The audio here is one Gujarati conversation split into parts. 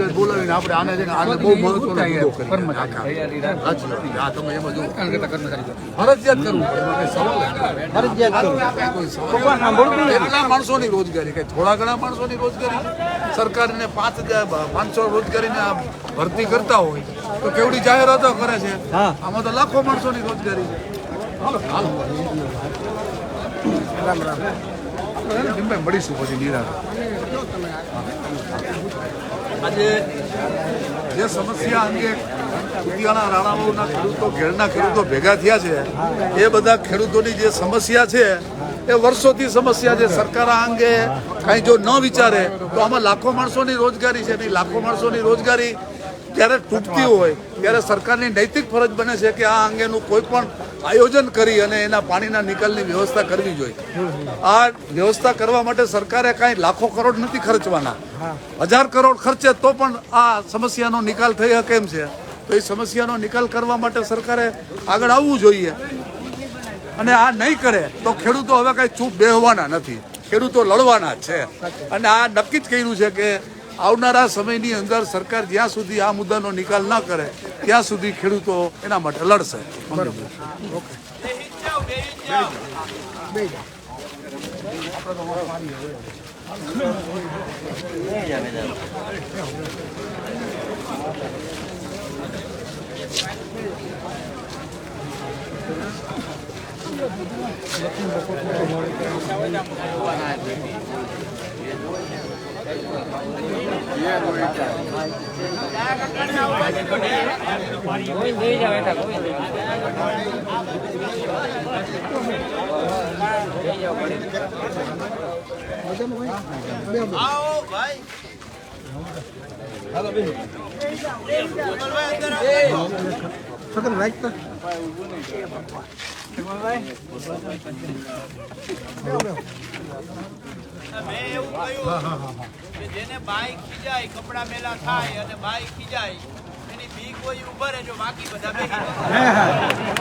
પંચાયત બોલાવીને આપણે આને છે બહુ મહત્વનો મુદ્દો કરી. ફરજિયાત કરવું સવાલ. એટલા માણસોની રોજગારી કઈ થોડા ઘણા માણસોની રોજગારી? સરકારને પાંચ હજાર પાંચસો રોજગારીને આ ભરતી કરતા હોય તો કેવડી જાહેરાતો કરે છે. આમાં તો લાખો માણસોની રોજગારી છે. આપણે મળીશું પછી નિરાશ. આજે જે સમસ્યા અંગે કુતિયાણા રાણાઓના ખેડૂતો, ઘેરના ખેડૂતો ભેગા થયા છે, એ બધા ખેડૂતોની જે સમસ્યા છે, એ વર્ષોથી સમસ્યા છે. સરકાર આ અંગે કાંઈ જો ન વિચારે, તો આમાં લાખો માણસોની રોજગારી છે. નહીં લાખો માણસોની રોજગારી જ્યારે તૂટતી હોય, ત્યારે સરકારની નૈતિક ફરજ બને છે કે આ અંગેનું કોઈ પણ આયોજન કરી અને એના પાણીના નિકાલની વ્યવસ્થા કરવી જોઈએ. આ વ્યવસ્થા કરવા માટે સરકારે કાંઈ લાખો કરોડ નથી ખર્ચવાના. હજાર કરોડ ખર્ચે તો પણ આ સમસ્યાનો નિકાલ થઈ શકે એમ છે. તો એ સમસ્યાનો નિકાલ કરવા માટે સરકારે આગળ આવવું જોઈએ. અને આ નહીં કરે તો ખેડૂતો હવે કાંઈ ચૂપ બેહવાના નથી. ખેડૂતો લડવાના છે. અને આ નક્કી જ કર્યું છે કે આવનારા સમયની અંદર સરકાર જ્યાં સુધી આ મુદ્દાનો નિકાલ ન કરે, ત્યાં સુધી ખેડૂતો એના માટે લડશે. છગન રાઈટ તો મેં એવું કહ્યું કે જેને બાઈક ખીજાય, કપડા મેલા થાય અને બાઈક ખીજાય, એની બી કોઈ ઊભા રહેજો, બાકી બધા બેસી જાઓ.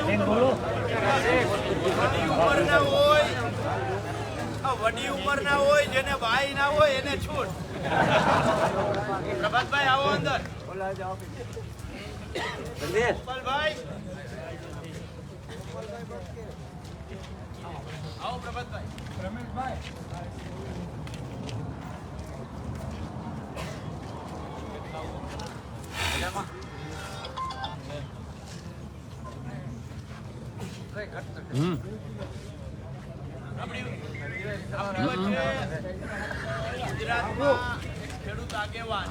વડી ઉંમરના હોય આ વડી ઉંમરના હોય જેને ભાઈ ના હોય એને છૂટ. પ્રભાતભાઈ આવો અંદર. ગોપાલભાઈ. આવો પ્રભાતભાઈ. આપણી ખેડૂત આગેવાન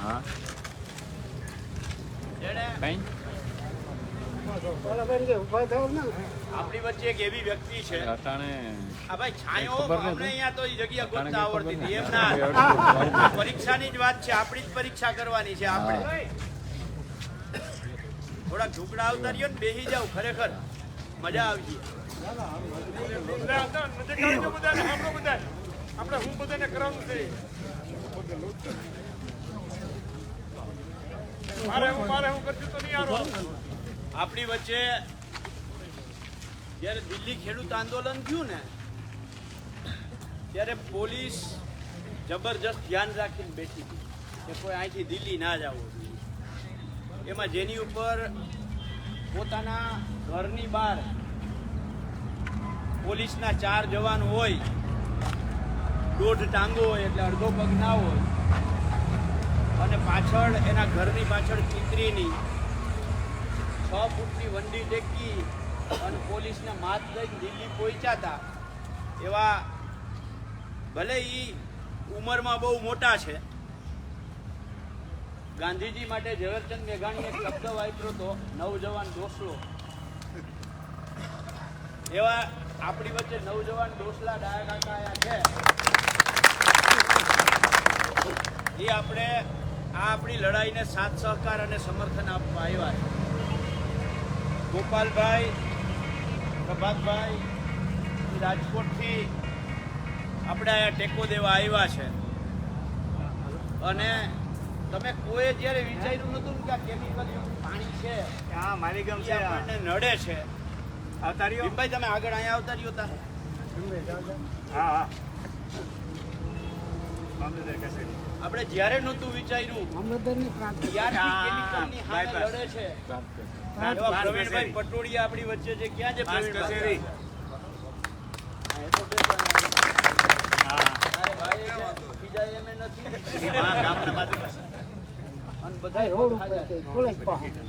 આપણી વચ્ચે એક એવી વ્યક્તિ છે. આ ભાઈ છાયો અમને અહીંયા તો જગ્યા ગોતતા આવડતી હતી. એમ ના. પરીક્ષાની જ વાત છે. આપણી જ પરીક્ષા કરવાની છે. આપણે. થોડાક ઢુકડા આવતા રહ્યો ને બેસી જાવ ખરેખર. મજા આવી આપણે હું બધાને કરવાનું છે? મારે હું મારે હું કરશું તો નહીં આરો આપણી વચ્ચે જ્યારે દિલ્હી ખેડૂત આંદોલન થયું ને ત્યારે પોલીસ જબરજસ્ત ધ્યાન રાખીને બેઠી હતી કે કોઈ અહીંથી દિલ્હી ના જવું એમાં જેની ઉપર પોતાના ઘરની બહાર પોલીસના ચાર જવાન હોય, દોઢ ટાંગો હોય એટલે અડધો પગ ના હોય, અને પાછળ એના ઘરની પાછળ ચીતરીની છ ફૂટની વંડી ટેકી અને પોલીસને માત દઈને દિલ્હી પહોંચ્યા એવા ભલે એ ઉંમરમાં બહુ મોટા છે ગાંધીજી માટે ઝવેરચંદ મેઘાણીએ એક શબ્દ વાપર્યો હતો નવજવાન ડોસલો એવા આપણી વચ્ચે નવજવાન ડોસલા ડાયા કાકા આયા છે. એ આપણે, આ આપણી લડાઈને સાથ, સહકાર અને સમર્થન આપવા આવ્યા છે. ગોપાલભાઈ, પ્રભાતભાઈ રાજકોટથી આપણે અહીંયા ટેકો દેવા આવ્યા છે. અને તમે કોઈ જ્યારે વિચાર્યું નતું કે કેમિકલ પાણી છે હા મારી ગમ છે આપણને નડે છે. આવતા રહ્યો. ભીમભાઈ તમે આગળ અહીંયા આવતા રહ્યો તા હા હા. આપણે જ્યારે નતું વિચાર્યું ત્યારથી. લડે છે. પ્રવીણભાઈ. પટોડિયા આપણી વચ્ચે છે. ક્યાં છે પ્રવીણભાઈ? ભાઈ બીજા એમ નથી. અને બધાય રોડ ઉપર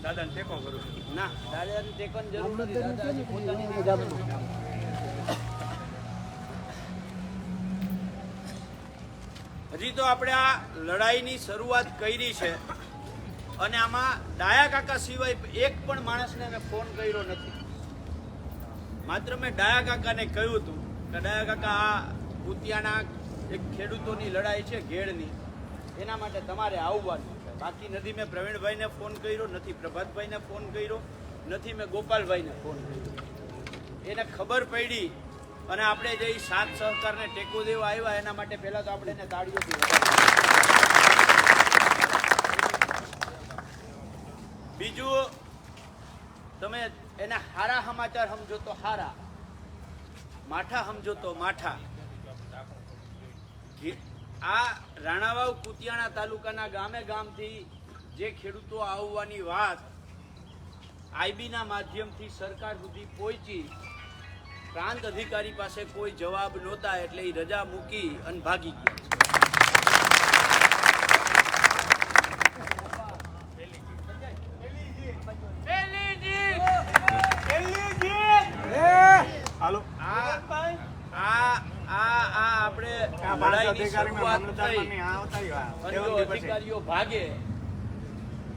દાદાને ટેકો કરું. ના દાદાની ટેકોની જરૂર નથી. દાદાજી પોતાની હજી તો આપણે આ લડાઈની શરૂઆત કરી છે. અને આમાં ડાયા કાકા સિવાય એક પણ માણસને મેં ફોન કર્યો નથી. માત્ર મેં ડાયા કાકાને કહ્યું હતું કે ડાયા કાકા આ ભૂતિયાના એક ખેડૂતોની લડાઈ છે ઘેડની. એના માટે તમારે આવવાનું. બાકી નથી, મેં પ્રવીણભાઈને ફોન કર્યો, નથી પ્રભાતભાઈને ફોન કર્યો, નથી મેં ગોપાલભાઈને ફોન કર્યો એને ખબર પડી અને આપણે જે સાત સહકારને ટેકો દેવા આવ્યા, એના માટે પહેલાં તો આપણે એને તાળીઓથી. બીજું, તમે એના હારા સમાચાર સમજો તો હારા, માઠા સમજો તો માઠા આ રાણાવાવ કુતિયાણા તાલુકાના ગામે ગામથી જે ખેડૂતો આવવાની વાત આઈબીના માધ્યમથી સરકાર સુધી પહોંચી, પ્રાંત અધિકારી પાસે કોઈ જવાબ નહોતા એટલે એ રજા મૂકી અને ભાગી ગયા હાલો આ આ આ આ આપણે આ બાળક લડાઈની અધિકારીમાં શરૂઆત મામલતદારમાં થઈ ની આ આવતા રહ્યો આ. અને જો દેવનજી પછી. અધિકારીઓ ભાગે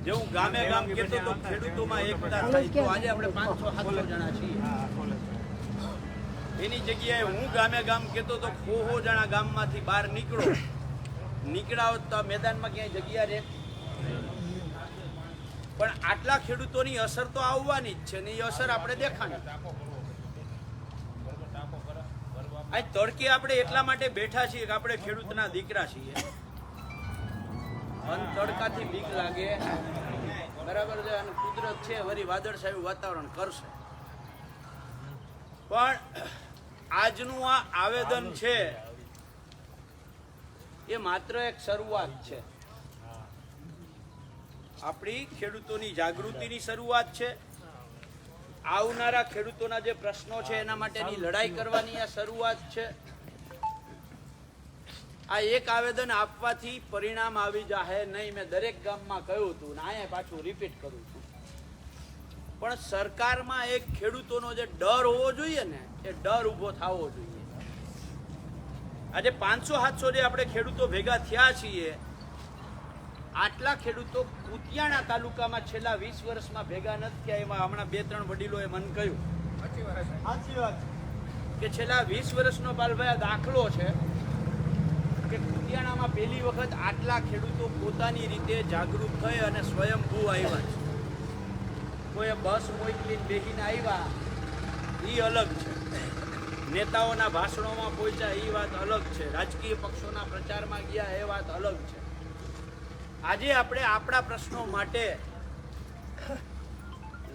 જે ગામે ગામ દેવનજી તો ખેડૂતોમાં એકતા થાય. તો આજે આપણે પાંચસો સાતસો જણા છીએ. એની જગ્યાએ હું ગામે ગામ કેતો તો ખોહો જણા ગામમાંથી બહાર નીકળો. નીકળાવ તો મેદાનમાં ક્યાંય જગ્યા રહે. પણ આટલા ખેડૂતોની અસર તો આવવાની જ છે ને એ અસર આપણે દેખાણી. આ તડકે આપણે એટલા માટે બેઠા છીએ કે આપણે ખેડૂતના દીકરા છીએ. મન તડકાથી બીક લાગે. બરાબર છે, અને કુદરત છે, વળી વાદળછાયું વાતાવરણ કરશે. પણ આજનું આ આવેદન છે, એ માત્ર એક શરૂઆત છે. આપણી ખેડૂતોની જાગૃતિની શરૂઆત છે આવનારા ખેડૂતોના જે પ્રશ્નો છે એના માટેની લડાઈ કરવાની આ શરૂઆત છે. આ એક આવેદન આપવાથી પરિણામ આવી જાહે નહીં. મેં દરેક ગામમાં કહ્યું હતું ને અહીંયા પાછું રિપીટ કરું છું. પણ સરકારમાં એક ખેડૂતોનો જે ડર હોવો જોઈએ ને, એ ડર ઊભો થવો જોઈએ. આજે પાંચસો સાતસો જે આપણે ખેડૂતો ભેગા થયા છીએ આટલા ખેડૂતો કુતિયાણા તાલુકામાં છેલ્લા વીસ વર્ષમાં ભેગા નથી થયા એમાં હમણાં બે ત્રણ વડીલોએ મને કહ્યું. કે છેલ્લા વીસ વર્ષનો બાલભાઈ દાખલો છે કે કુતિયાણામાં પહેલી વખત આટલા ખેડૂતો પોતાની રીતે જાગૃત થઈ અને સ્વયંભૂ આવ્યા છે. કોઈએ બસ મોકલી બેસીને આવ્યા એ અલગ છે. નેતાઓના ભાષણોમાં પહોંચ્યા એ વાત અલગ છે. રાજકીય પક્ષોના પ્રચારમાં ગયા એ વાત અલગ છે. આજે આપણે આપણા પ્રશ્નો માટે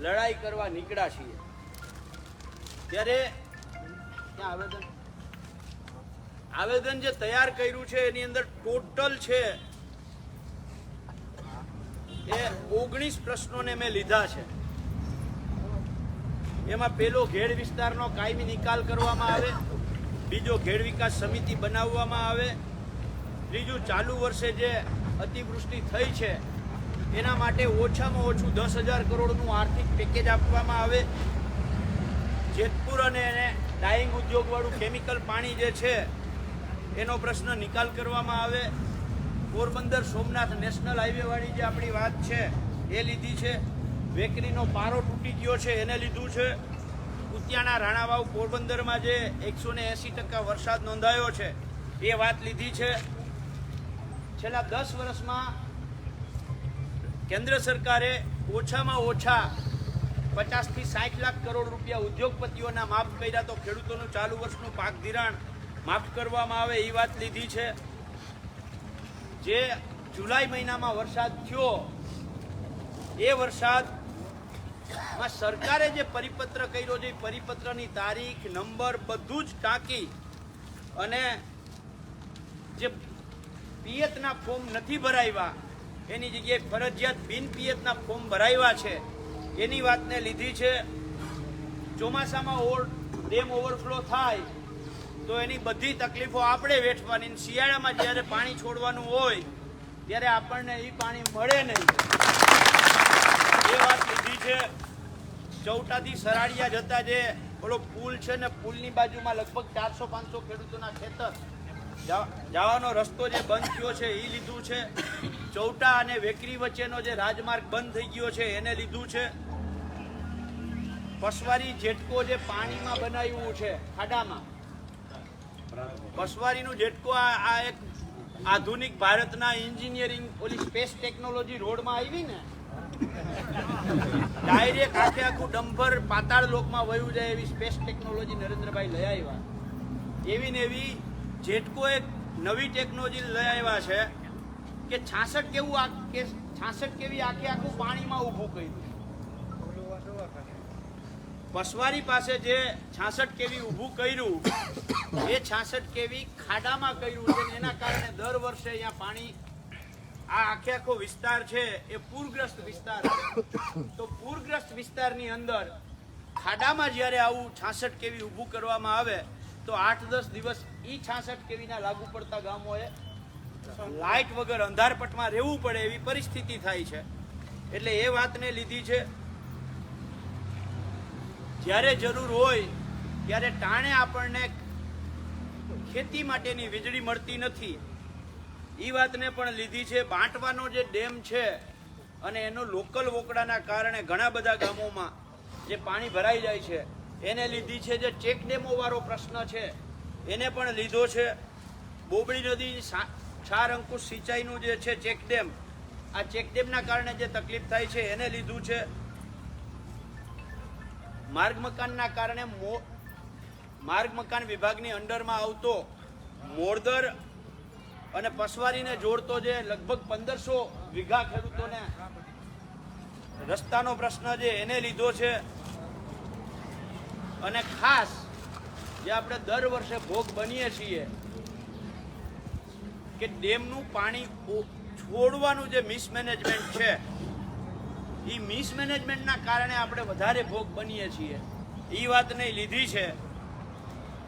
લડાઈ કરવા નીકળ્યા છીએ. ત્યારે આવેદન? આવેદન જે તૈયાર કર્યું છે, એની અંદર ટોટલ છે એ ઓગણીસ પ્રશ્નોને મેં લીધા છે. એમાં પેલો ઘેડ વિસ્તારનો કાયમી નિકાલ કરવામાં આવે, બીજો ઘેડ વિકાસ સમિતિ બનાવવામાં આવે, ત્રીજું ચાલુ વર્ષે જે અતિવૃષ્ટિ થઈ છે. એના માટે ઓછામાં ઓછું દસ હજાર કરોડનું આર્થિક પેકેજ આપવામાં આવે. જેતપુર અને એને ડાઈંગ ઉદ્યોગવાળું કેમિકલ પાણી જે છે, એનો પ્રશ્ન નિકાલ કરવામાં આવે. પોરબંદર સોમનાથ નેશનલ હાઈવેવાળી જે આપણી વાત છે, એ લીધી છે. વેકરીનો પારો તૂટી ગયો છે, એને લીધું છે. કુતિયાણા રાણાવાવ પોરબંદરમાં જે એકસો ને એંસી ટકા વરસાદ નોંધાયો છે, એ વાત લીધી છે. છેલ્લા દસ વર્ષમાં કેન્દ્ર સરકારે ઓછામાં ઓછા પચાસથી સાઠ લાખ કરોડ રૂપિયા ઉદ્યોગપતિઓના માફ કર્યા તો ખેડૂતોનું ચાલુ વર્ષનું પાક ધિરાણ માફ કરવામાં આવે એ વાત લીધી છે. જે જુલાઈ મહિનામાં વરસાદ થયો, એ વરસાદમાં સરકારે જે પરિપત્ર કર્યો છે, એ પરિપત્રની તારીખ, નંબર બધું જ ટાંકી અને જે પિયતના ફોર્મ નથી ભરાવ્યા એની જગ્યાએ ફરજિયાત બિન પિયતના ફોર્મ ભરાવ્યા છે. એની વાતને લીધી છે, ચોમાસામાં ઓવર, ડેમ ઓવરફ્લો થાય, તો એની બધી તકલીફો આપણે વેઠવાની શિયાળામાં જ્યારે પાણી છોડવાનું હોય, ત્યારે આપણને એ પાણી મળે નહીં. એ વાત લીધી છે, ચૌટાથી સરાડિયા જતા જે ઓલો પુલ છે ને, પુલની બાજુમાં લગભગ ચારસો પાંચસો ખેડૂતોના ખેતર. જવાનો રસ્તો જે બંધ થયો છે એ લીધું છે. ચૌટા અને વેકરી વચ્ચેનો જે રાજમાર્ગ બંધ થઈ ગયો છે, એને લીધું છે. પસવારી જેટકો જે પાણીમાં બનાવ્યું છે, ખાડામાં. પસવારીનું જેટકો આ એક આધુનિક ભારતના એન્જિનિયરિંગ ઓલી સ્પેસ ટેકનોલોજી રોડમાં આવી ને, ડાયરેક્ટ આખે આખું ડંભર પાતાળ લોકમાં વયું જાય એવી સ્પેસ ટેકનોલોજી નરેન્દ્રભાઈ લઈ આવ્યા. એવી ને એવી જેટકો એક નવી ટેકનોલોજી લઈ આવ્યા છે કે છાસઠ કેવું આ કે છાસઠ કેવી આખે આખું પાણીમાં ઊભું કર્યું પસવારી પાસે જે છાસઠ કેવી ઊભું કર્યું, એ છાસઠ કેવી ખાડામાં કર્યું છે એના કારણે દર વર્ષે અહીંયા પાણી આ આખે આખો વિસ્તાર છે, એ પૂરગ્રસ્ત વિસ્તાર છે. તો પૂરગ્રસ્ત વિસ્તારની અંદર ખાડામાં જ્યારે આવું છાસઠ કેવી ઊભું કરવામાં આવે તો આઠ દસ દિવસ ઈ છાસઠ કેવીના લાગુ પડતા ગામોએ લાઇટ વગર અંધારપટમાં રહેવું પડે એવી પરિસ્થિતિ થાય છે. એટલે એ વાતને લીધી છે. જ્યારે જરૂર હોય, ત્યારે ટાણે આપણને ખેતી માટેની વીજળી મળતી નથી. એ વાતને પણ લીધી છે. બાંટવાનો જે ડેમ છે અને એનો લોકલ વોકડાના કારણે ઘણા બધા ગામોમાં જે પાણી ભરાઈ જાય છે એને લીધી છે જે ચેક ડેમો વાળો પ્રશ્ન છે, એને પણ લીધો છે. બોબડી નદી ચાર અંકુશ સિંચાઈનું જે છે ચેક ડેમ, આ ચેક ડેમના કારણે જે તકલીફ થાય છે એને લીધું છે. માર્ગ મકાનના કારણે માર્ગ મકાન વિભાગની અંડરમાં આવતો મોરદર અને પસવારીને જોડતો જે લગભગ પંદરસો વીઘા ખેડૂતોને રસ્તાનો પ્રશ્ન છે એને લીધો છે. અને ખાસ જે આપણે દર વર્ષે ભોગ બનીએ છીએ કે ડેમનું પાણી છોડવાનું જે મિસમેનેજમેન્ટ છે એ મિસમેનેજમેન્ટના કારણે આપણે વધારે ભોગ બનીએ છીએ. એ વાતને લીધી છે.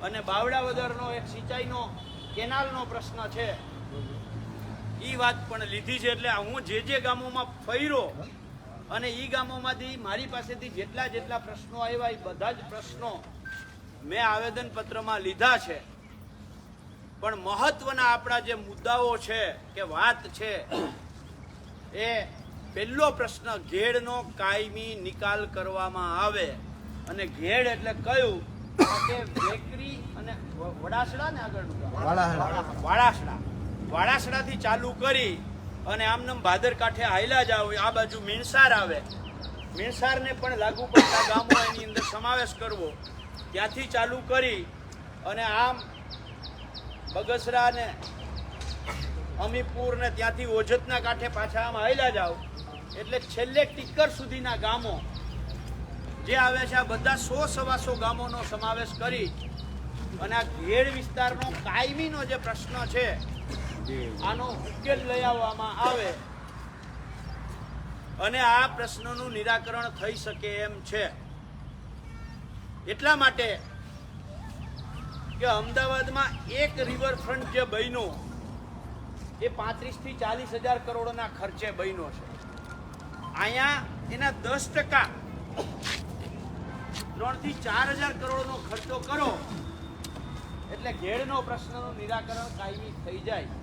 અને બાવડાવદરનો એક સિંચાઈનો, કેનાલનો પ્રશ્ન છે. એ વાત પણ લીધી છે, એટલે હું જે જે ગામોમાં ફર્યો અને એ ગામોમાંથી મારી પાસેથી જેટલા જેટલા પ્રશ્નો આવ્યા એ બધા જ પ્રશ્નો મેં આવેદનપત્રમાં લીધા છે. પણ મહત્વના આપણા જે મુદ્દાઓ છે કે વાત છે એ પહેલો પ્રશ્ન ઘેડનો કાયમી નિકાલ કરવામાં આવે. અને ઘેડ એટલે કયું? કે બેકરી અને વડાસડા ને આગળનું વાળાસડા વાડાસડા. વાડાસડાથી ચાલુ કરી અને આમનામ ભાદર કાંઠે હાયલા જાવ આ બાજુ મીણસાર આવે. મીણસારને પણ લાગુ પડતા ગામો એની અંદર સમાવેશ કરવો. ત્યાંથી ચાલુ કરી અને આમ બગસરા ને અમીપુર ને ત્યાંથી ઓજતના કાંઠે પાછા આમ હાયલા જાવ એટલે છેલ્લે ટીકર સુધીના ગામો. જે આવે છે આ બધા સો સવાસો ગામોનો સમાવેશ કરી અને આ ઘેડ વિસ્તારનો કાયમીનો જે પ્રશ્ન છે આનો ઉકેલ લઈ આવવામાં આવે. અને આ પ્રશ્નનું નિરાકરણ થઈ શકે એમ છે. એટલા માટે કે અમદાવાદમાં એક રિવરફ્રન્ટ જે બન્યો, એ પાંત્રીસથી ચાલીસ હજાર કરોડના ખર્ચે બન્યો છે. અહીંયા એના દસ ટકા ત્રણથી ચાર હજાર કરોડનો ખર્ચો કરો, એટલે ઘેડનો પ્રશ્નનું નિરાકરણ કાયમી થઈ જાય.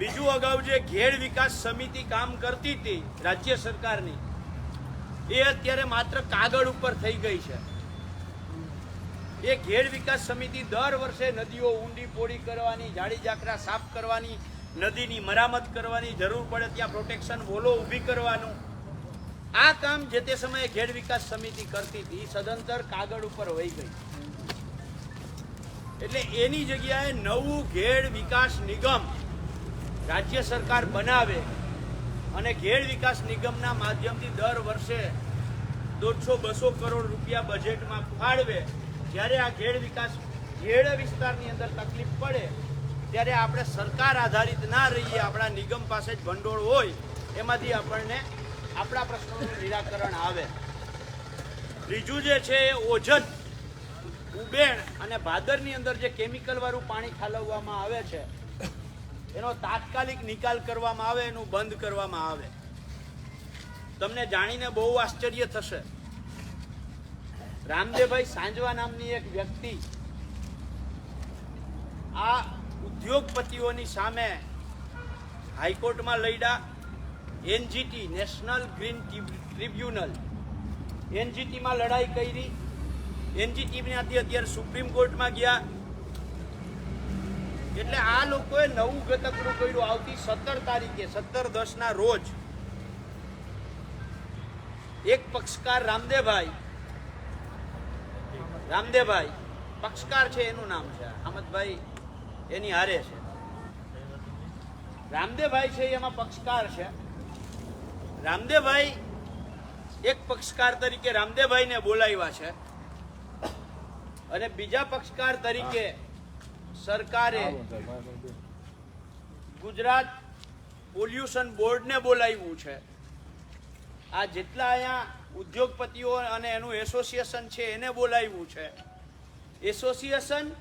બીજું અગાઉ જે ઘેડ વિકાસ સમિતિ કામ કરતી હતી રાજ્ય સરકારની, એ અત્યારે માત્ર કાગળ ઉપર થઈ ગઈ છે. એ ઘેડ વિકાસ સમિતિ દર વર્ષે નદીઓ ઊંડી પોળી કરવાની જાડી જાકરા સાફ કરવાની, નદીની મરામત કરવાની જરૂર પડે ત્યાં પ્રોટેક્શન વોલો ઊભી કરવાનું. આ કામ જે તે સમયે ખેડ વિકાસ સમિતિ કરતી હતી સદંતર કાગળ ઉપર વહી ગઈ. એટલે એની જગ્યાએ નવું ઘેડ વિકાસ નિગમ રાજ્ય સરકાર બનાવે અને ઘેડ વિકાસ નિગમના માધ્યમથી દર વર્ષે દોઢસો, બસો કરોડ રૂપિયા બજેટમાં ફાળવે, જ્યારે આ ઘેડ વિકાસ ઘેડ વિસ્તારની અંદર તકલીફ પડે, ત્યારે આપણે સરકાર આધારિત ના રહીએ, આપણા નિગમ પાસે જ ભંડોળ હોય, એમાંથી આપણને આપણા પ્રશ્નોનું નિરાકરણ આવે. ત્રીજું જે છે, એ ઓજન ઉબેણ અને ભાદરની અંદર જે કેમિકલવાળું પાણી ઠાલવવામાં આવે છે એનો તાત્કાલિક નિકાલ કરવામાં આવે, એનું બંધ કરવામાં આવે. તમને જાણીને બહુ આશ્ચર્ય થશે. રામદેવભાઈ સાંજવા નામની એક વ્યક્તિ આ ઉદ્યોગપતિઓની સામે હાઈકોર્ટમાં લડ્યા એનજીટી, નેશનલ ગ્રીન ટ્રિબ્યુનલ. એનજીટીમાં લડાઈ કરી. એનજીટીમાંથી અત્યારે સુપ્રીમ કોર્ટમાં ગયા. એટલે આ લોકોએ નવું ગતકડું કર્યું આવતી સત્તર તારીખે, સત્તર દસના રોજ. એક પક્ષકાર રામદેવભાઈ. રામદેવભાઈ, પક્ષકાર છે એનું નામ છે. અહમદભાઈ એની હારે છે. રામદેવભાઈ છે એમાં પક્ષકાર છે. રામદેવભાઈ એક પક્ષકાર તરીકે રામદેવભાઈને બોલાવ્યા છે. અને બીજા પક્ષકાર તરીકે સરકારે ગુજરાત પોલ્યુશન બોર્ડને બોલાવ્યું છે. આ જેટલા અહીંયા ઉદ્યોગપતિઓ અને એનું એસોસિએશન છે એને બોલાવ્યું છે. એસોસિએશન